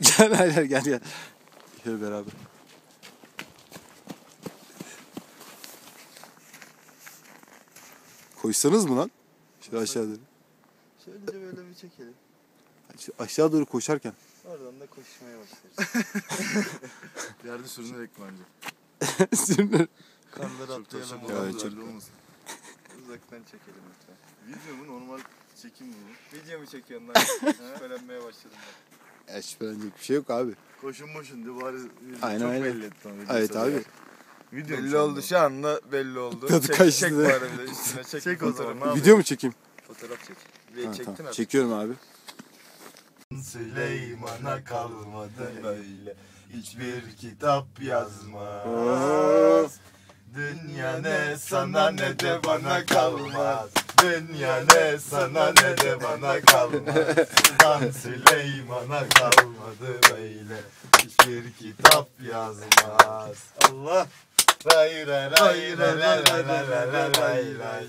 Gel gel gel gel. Şöyle beraber. Koşsanız mı lan? Şöyle aşağı doğru. Şöyle böyle bir çekelim. Şu Aşağı doğru koşarken. Oradan da koşmaya başlarız. Yerde sürünerek bence. Sürünür. Kanları atlayalım. olmaz, çok-. Uzaktan çekelim lütfen. Video mu normal çekim mi bu? Video mu çekiyorsun lan? Şüphelenmeye başladım ben. Ya şüphelenecek bir şey yok abi. Koşun moşun diye bari Aynen, çok aynen. belli etti video Evet abi. Video Belli oldu şu anda belli oldu. Tadı çek, kaçtı çek bari bir de üstüne çek. Çek o zaman? Video mu çekeyim? Fotoğraf çek. Ha, çektin tamam. artık. Çekiyorum abi. Süleyman'a kalmadı böyle Hiçbir kitap yazmaz Dünya ne sana ne de bana kalmaz Dünya ne sana ne de bana kalmaz Lan Süleyman'a kalmadı böyle Hiçbir kitap yazmaz Allah Ray ray ray ray ray ray ray ray ray ray ray